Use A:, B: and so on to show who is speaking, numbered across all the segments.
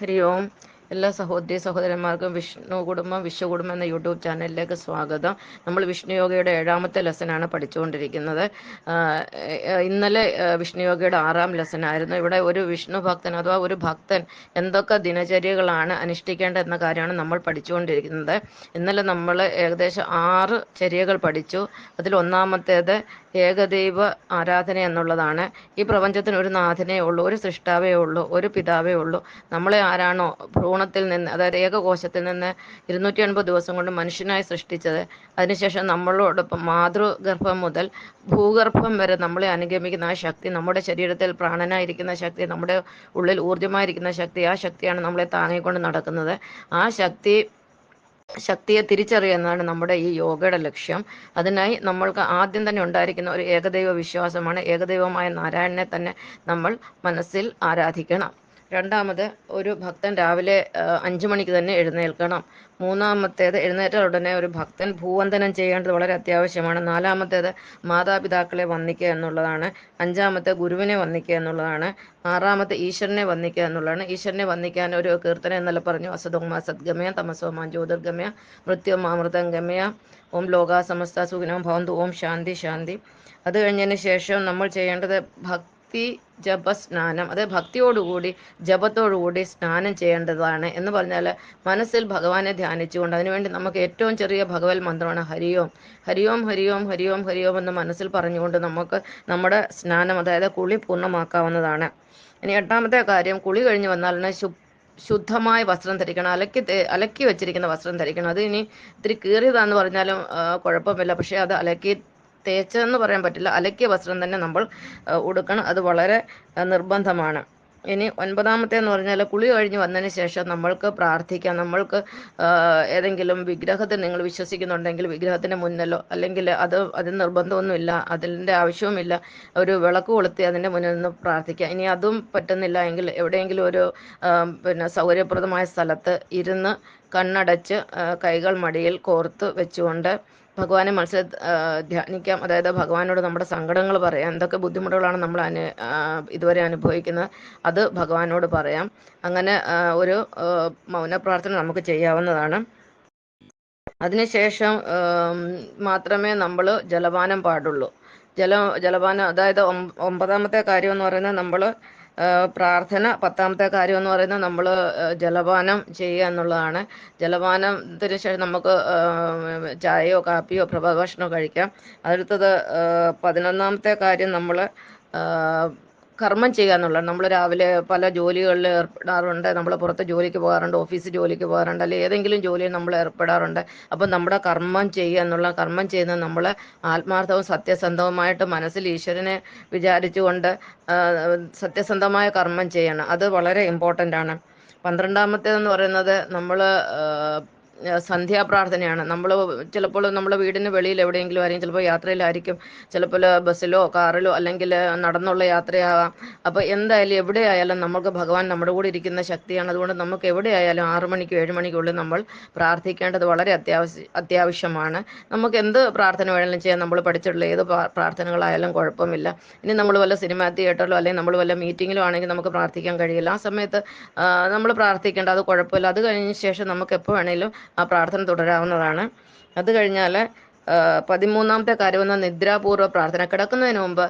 A: ഹരി ഓം എല്ലാ സഹോദരി സഹോദരന്മാർക്കും വിഷ്ണു കുടുംബം വിശ്വകുടുംബം എന്ന യൂട്യൂബ് ചാനലിലേക്ക് സ്വാഗതം. നമ്മൾ വിഷ്ണു യോഗയുടെ ഏഴാമത്തെ ലെസനാണ് പഠിച്ചുകൊണ്ടിരിക്കുന്നത്. ഇന്നലെ വിഷ്ണു യോഗയുടെ ആറാം ലെസൺ ആയിരുന്നു. ഇവിടെ ഒരു വിഷ്ണു ഭക്തൻ അഥവാ ഒരു ഭക്തൻ എന്തൊക്കെ ദിനചര്യകളാണ് അനുഷ്ഠിക്കേണ്ടത് എന്ന കാര്യമാണ് നമ്മൾ പഠിച്ചുകൊണ്ടിരിക്കുന്നത്. ഇന്നലെ നമ്മൾ ഏകദേശം ആറ് ചര്യകൾ പഠിച്ചു. അതിൽ ഒന്നാമത്തേത് ഏകദൈവ ആരാധന എന്നുള്ളതാണ്. ഈ പ്രപഞ്ചത്തിന് ഒരു നാഥനേ ഉള്ളൂ ഒരു സൃഷ്ടാവേ ഉള്ളൂ ഒരു പിതാവേ ഉള്ളൂ. നമ്മളെ ആരാണോ ഭ്രൂണത്തിൽ നിന്ന് അതായത് ഏകകോശത്തിൽ നിന്ന് ഇരുന്നൂറ്റി എൺപത് ദിവസം കൊണ്ട് മനുഷ്യനായി സൃഷ്ടിച്ചത്. അതിനുശേഷം നമ്മളോടൊപ്പം മാതൃഗർഭം മുതൽ ഭൂഗർഭം വരെ നമ്മളെ അനുഗമിക്കുന്ന ആ ശക്തി നമ്മുടെ ശരീരത്തിൽ പ്രാണനായിരിക്കുന്ന ശക്തി നമ്മുടെ ഉള്ളിൽ ഊർജമായിരിക്കുന്ന ശക്തി ആ ശക്തിയാണ് നമ്മളെ താങ്ങിക്കൊണ്ട് നടക്കുന്നത്. ആ ശക്തി ശക്തിയെ തിരിച്ചറിയുന്നതാണ് നമ്മുടെ ഈ യോഗയുടെ ലക്ഷ്യം. അതിനായി നമ്മൾക്ക് ആദ്യം തന്നെ ഉണ്ടായിരിക്കുന്ന ഒരു ഏകദൈവ വിശ്വാസമാണ് ഏകദൈവമായ നാരായണനെ തന്നെ നമ്മൾ മനസ്സിൽ ആരാധിക്കണം. രണ്ടാമത് ഒരു ഭക്തൻ രാവിലെ അഞ്ചു മണിക്ക് തന്നെ എഴുന്നേൽക്കണം. മൂന്നാമത്തേത് എഴുന്നേറ്റ ഉടനെ ഒരു ഭക്തൻ ഭൂവന്ദനം ചെയ്യേണ്ടത് വളരെ അത്യാവശ്യമാണ്. നാലാമത്തേത് മാതാപിതാക്കളെ വന്ദിക്കുക എന്നുള്ളതാണ്. അഞ്ചാമത്തെ ഗുരുവിനെ വന്ദിക്കുക എന്നുള്ളതാണ്. ആറാമത്തെ ഈശ്വരനെ വന്ദിക്കുക എന്നുള്ളതാണ്. ഈശ്വരനെ വന്ദിക്കാൻ ഒരു കീർത്തനം എന്നല്ല പറഞ്ഞു. അസതോമ സദ്ഗമയ തമസോമ ജ്യോതിർഗമയ മൃത്യുമാമൃതം ഗമയ. ഓം ലോക സമസ്ത സുഖിനോ ഭവന്തു ഓം ശാന്തി ശാന്തി. അത് കഴിഞ്ഞതിന് ശേഷം നമ്മൾ ചെയ്യേണ്ടത് ഭക്തി ജപ സ്നാനം അത് ഭക്തിയോടുകൂടി ജപത്തോടുകൂടി സ്നാനം ചെയ്യേണ്ടതാണ് എന്ന് പറഞ്ഞാൽ മനസ്സിൽ ഭഗവാനെ ധ്യാനിച്ചുകൊണ്ട് അതിനുവേണ്ടി നമുക്ക് ഏറ്റവും ചെറിയ ഭഗവത് മന്ത്രമാണ് ഹരിയോം. ഹരിയോം ഹരിയോം ഹരിയോം ഹരിയോം എന്ന് മനസ്സിൽ പറഞ്ഞുകൊണ്ട് നമുക്ക് നമ്മുടെ സ്നാനം അതായത് കുളി പൂർണമാക്കാവുന്നതാണ്. ഇനി എട്ടാമത്തെ കാര്യം കുളി കഴിഞ്ഞ് വന്നാൽ ശു ശുദ്ധമായ വസ്ത്രം ധരിക്കണം അലക്കി അലക്കി വെച്ചിരിക്കുന്ന വസ്ത്രം ധരിക്കണം. അത് ഇനി ഇത്തിരി കീറിയതാന്ന് പറഞ്ഞാലും കുഴപ്പമില്ല. പക്ഷേ അത് അലക്കി തേച്ചതെന്ന് പറയാൻ പറ്റില്ല. അലക്കിയ വസ്ത്രം തന്നെ നമ്മൾ ഉടുക്കണം. അത് വളരെ നിർബന്ധമാണ്. ഇനി ഒൻപതാമത്തെ എന്ന് പറഞ്ഞാൽ കുളി കഴിഞ്ഞ് വന്നതിന് ശേഷം നമ്മൾക്ക് പ്രാർത്ഥിക്കാം. നമ്മൾക്ക് ഏതെങ്കിലും വിഗ്രഹത്തിൽ നിങ്ങൾ വിശ്വസിക്കുന്നുണ്ടെങ്കിൽ വിഗ്രഹത്തിന് മുന്നിലോ അല്ലെങ്കിൽ അത് അതിന് നിർബന്ധമൊന്നുമില്ല അതിന്റെ ആവശ്യവുമില്ല ഒരു വിളക്ക് കൊളുത്തി അതിന്റെ മുന്നിൽ നിന്ന് പ്രാർത്ഥിക്കാം. ഇനി അതും പറ്റുന്നില്ല എങ്കിൽ എവിടെയെങ്കിലും ഒരു പിന്നെ സൗകര്യപ്രദമായ സ്ഥലത്ത് ഇരുന്ന് കണ്ണടച്ച് കൈകൾ മടിയിൽ കോർത്ത് വെച്ചുകൊണ്ട് ഭഗവാനെ മനസ്സിൽ ധ്യാനിക്കാം. അതായത് ഭഗവാനോട് നമ്മുടെ സങ്കടങ്ങൾ പറയാം. എന്തൊക്കെ ബുദ്ധിമുട്ടുകളാണ് നമ്മൾ അനു ഇതുവരെ അനുഭവിക്കുന്നത് അത് ഭഗവാനോട് പറയാം. അങ്ങനെ ഒരു മൗന പ്രാർത്ഥന നമുക്ക് ചെയ്യാവുന്നതാണ്. അതിനുശേഷം മാത്രമേ നമ്മൾ ജലപാനം പാടുള്ളൂ. ജല ജലപാനം അതായത് ഒമ്പതാമത്തെ കാര്യം എന്ന് പറയുന്നത് നമ്മൾ പ്രാർത്ഥന. പത്താമത്തെ കാര്യം എന്ന് പറയുന്നത് നമ്മൾ ജലപാനം ചെയ്യുക എന്നുള്ളതാണ്. ജലപാനത്തിന് ശേഷം നമുക്ക് ചായയോ കാപ്പിയോ പ്രഭാതഭക്ഷണമോ കഴിക്കാം. അടുത്തത് പതിനൊന്നാമത്തെ കാര്യം നമ്മൾ കർമ്മം ചെയ്യുക എന്നുള്ളത്. നമ്മൾ രാവിലെ പല ജോലികളിൽ ഏർപ്പെടാറുണ്ട്. നമ്മൾ പുറത്ത് ജോലിക്ക് പോകാറുണ്ട് ഓഫീസ് ജോലിക്ക് പോകാറുണ്ട് അല്ലെങ്കിൽ ഏതെങ്കിലും ജോലിയിൽ നമ്മൾ ഏർപ്പെടാറുണ്ട്. അപ്പം നമ്മുടെ കർമ്മം ചെയ്യുക എന്നുള്ള കർമ്മം ചെയ്യുന്നത് നമ്മൾ ആത്മാർത്ഥവും സത്യസന്ധവുമായിട്ട് മനസ്സിൽ ഈശ്വരനെ വിചാരിച്ചുകൊണ്ട് സത്യസന്ധമായ കർമ്മം ചെയ്യണം. അത് വളരെ ഇമ്പോർട്ടന്റ് ആണ്. പന്ത്രണ്ടാമത്തേതെന്ന് പറയുന്നത് നമ്മൾ സന്ധ്യാപ്രാർത്ഥനയാണ്. നമ്മൾ ചിലപ്പോൾ നമ്മുടെ വീടിന് വെളിയിൽ എവിടെയെങ്കിലും ആയിരിക്കും ചിലപ്പോൾ യാത്രയിലായിരിക്കും. ചിലപ്പോൾ ബസ്സിലോ കാറിലോ അല്ലെങ്കിൽ നടന്നുള്ള യാത്രയാവാം. അപ്പോൾ എന്തായാലും എവിടെ ആയാലും നമുക്ക് ഭഗവാൻ നമ്മുടെ കൂടെ ഇരിക്കുന്ന ശക്തിയാണ്. അതുകൊണ്ട് നമുക്ക് എവിടെ ആയാലും ആറു മണിക്കും ഏഴ് മണിക്കുള്ളിൽ നമ്മൾ പ്രാർത്ഥിക്കേണ്ടത് വളരെ അത്യാവശ്യ അത്യാവശ്യമാണ്. നമുക്ക് എന്ത് പ്രാർത്ഥന വേണമെങ്കിലും ചെയ്യാം. നമ്മൾ പഠിച്ചിട്ടുള്ള ഏത് പ്രാർത്ഥനകളായാലും കുഴപ്പമില്ല. ഇനി നമ്മൾ വല്ല സിനിമാ തിയേറ്ററിലോ അല്ലെങ്കിൽ നമ്മൾ വല്ല മീറ്റിങ്ങിലോ ആണെങ്കിൽ നമുക്ക് പ്രാർത്ഥിക്കാൻ കഴിയില്ല. ആ സമയത്ത് നമ്മൾ പ്രാർത്ഥിക്കേണ്ട അത് കുഴപ്പമില്ല. അത് കഴിഞ്ഞ ശേഷം നമുക്ക് എപ്പോൾ വേണേലും ആ പ്രാർത്ഥന തുടരാവുന്നതാണ്. അത് കഴിഞ്ഞാൽ പതിമൂന്നാമത്തെ കാര്യം എന്ന നിദ്രാപൂർവ പ്രാർത്ഥന. കിടക്കുന്നതിന് മുമ്പ്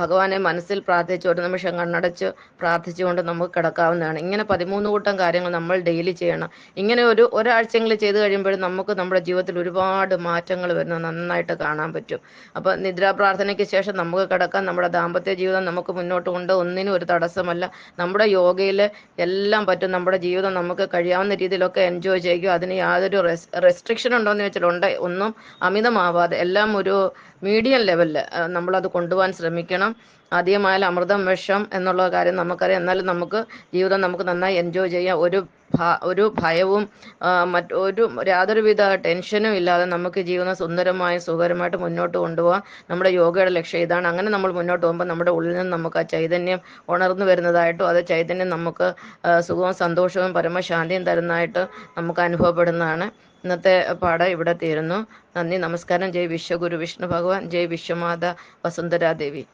A: ഭഗവാനെ മനസ്സിൽ പ്രാർത്ഥിച്ച് ഒരു നിമിഷം കണ്ണടച്ച് പ്രാർത്ഥിച്ചുകൊണ്ട് നമുക്ക് കിടക്കാവുന്നതാണ്. ഇങ്ങനെ പതിമൂന്ന് കൂട്ടം കാര്യങ്ങൾ നമ്മൾ ഡെയിലി ചെയ്യണം. ഇങ്ങനെ ഒരു ഒരാഴ്ചയെങ്കിലും ചെയ്ത് കഴിയുമ്പോഴും നമുക്ക് നമ്മുടെ ജീവിതത്തിൽ ഒരുപാട് മാറ്റങ്ങൾ വരുന്നത് നന്നായിട്ട് കാണാൻ പറ്റും. അപ്പോൾ നിദ്രാ പ്രാർത്ഥനയ്ക്ക് ശേഷം നമുക്ക് കിടക്കാം. നമ്മുടെ ദാമ്പത്യ ജീവിതം നമുക്ക് മുന്നോട്ട് കൊണ്ട് ഒന്നിനും ഒരു തടസ്സമല്ല. നമ്മുടെ യോഗയിൽ എല്ലാം പറ്റും. നമ്മുടെ ജീവിതം നമുക്ക് കഴിയാവുന്ന രീതിയിലൊക്കെ എൻജോയ് ചെയ്യുക അതിന് യാതൊരു റെസ്ട്രിക്ഷൻ ഉണ്ടോ എന്ന് വെച്ചാൽ ഉണ്ട്. ഒന്നും അമിതമാവാതെ എല്ലാം ഒരു മീഡിയം ലെവലിൽ അത് കൊണ്ടുപോകാൻ ശ്രമിക്കണം. ആദ്യമായാലും അമൃതം വിഷം എന്നുള്ള കാര്യം നമുക്കറിയാം. എന്നാലും നമുക്ക് ജീവിതം നമുക്ക് നന്നായി എൻജോയ് ചെയ്യാം. ഒരു ഒരു ഭയവും മറ്റൊരു യാതൊരുവിധ ടെൻഷനും ഇല്ലാതെ നമുക്ക് ജീവിതം സുന്ദരമായും സുഖകരമായിട്ട് മുന്നോട്ട് കൊണ്ടുപോകാം നമ്മുടെ യോഗയുടെ ലക്ഷ്യം ഇതാണ്. അങ്ങനെ നമ്മൾ മുന്നോട്ട് പോകുമ്പോൾ നമ്മുടെ ഉള്ളിൽ നിന്ന് നമുക്ക് ആ ചൈതന്യം ഉണർന്നു വരുന്നതായിട്ടും അത് ചൈതന്യം നമുക്ക് സുഖവും സന്തോഷവും പരമശാന്തിയും തരുന്നതായിട്ട് നമുക്ക് അനുഭവപ്പെടുന്നതാണ്. ഇന്നത്തെ പാഠം ഇവിടെ തീരുന്നു. നന്ദി നമസ്കാരം. ജയ് വിശ്വഗുരു വിഷ്ണു ഭഗവാൻ ജയ് വിശ്വമാത വസുന്ധരാദേവി.